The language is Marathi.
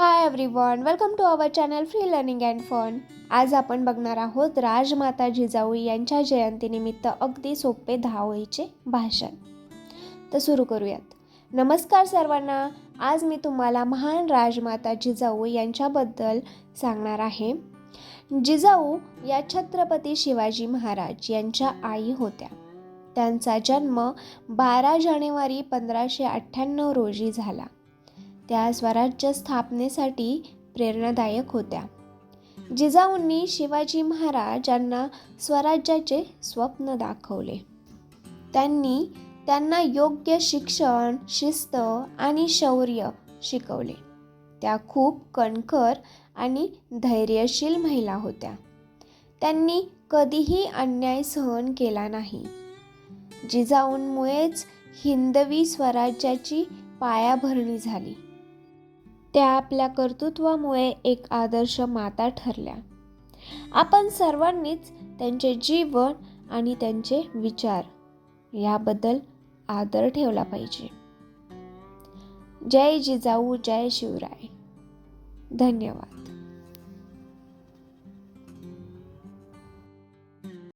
Hi everyone welcome to our channel free learning and fun आज आपण बघणार आहोत राजमाता जिजाऊ यांच्या जयंतीनिमित्त अगदी सोपे धावळीचे भाषण. तर सुरू करूयात. नमस्कार सर्वांना आज मी तुम्हाला महान राजमाता जिजाऊ यांच्याबद्दल सांगणार आहे. जिजाऊ या छत्रपती शिवाजी महाराज यांच्या आई होत्या. त्यांचा जन्म बारा जानेवारी पंधराशे अठ्ठ्याण्णव रोजी झाला. त्या स्वराज्य स्थापनेसाठी प्रेरणादायक होत्या. जिजाऊंनी शिवाजी महाराज यांना स्वराज्याचे स्वप्न दाखवले. त्यांनी त्यांना योग्य शिक्षण शिस्त आणि शौर्य शिकवले. त्या खूप कणखर आणि धैर्यशील महिला होत्या. त्यांनी कधीही अन्याय सहन केला नाही. जिजाऊंमुळेच हिंदवी स्वराज्याची पायाभरणी झाली. त्या आपल्या कर्तृत्वामुळे एक आदर्श माता ठरल्या. आपण सर्वांनीच त्यांचे जीवन आणि त्यांचे विचार याबद्दल आदर ठेवला पाहिजे. जय जिजाऊ जय शिवराय. धन्यवाद.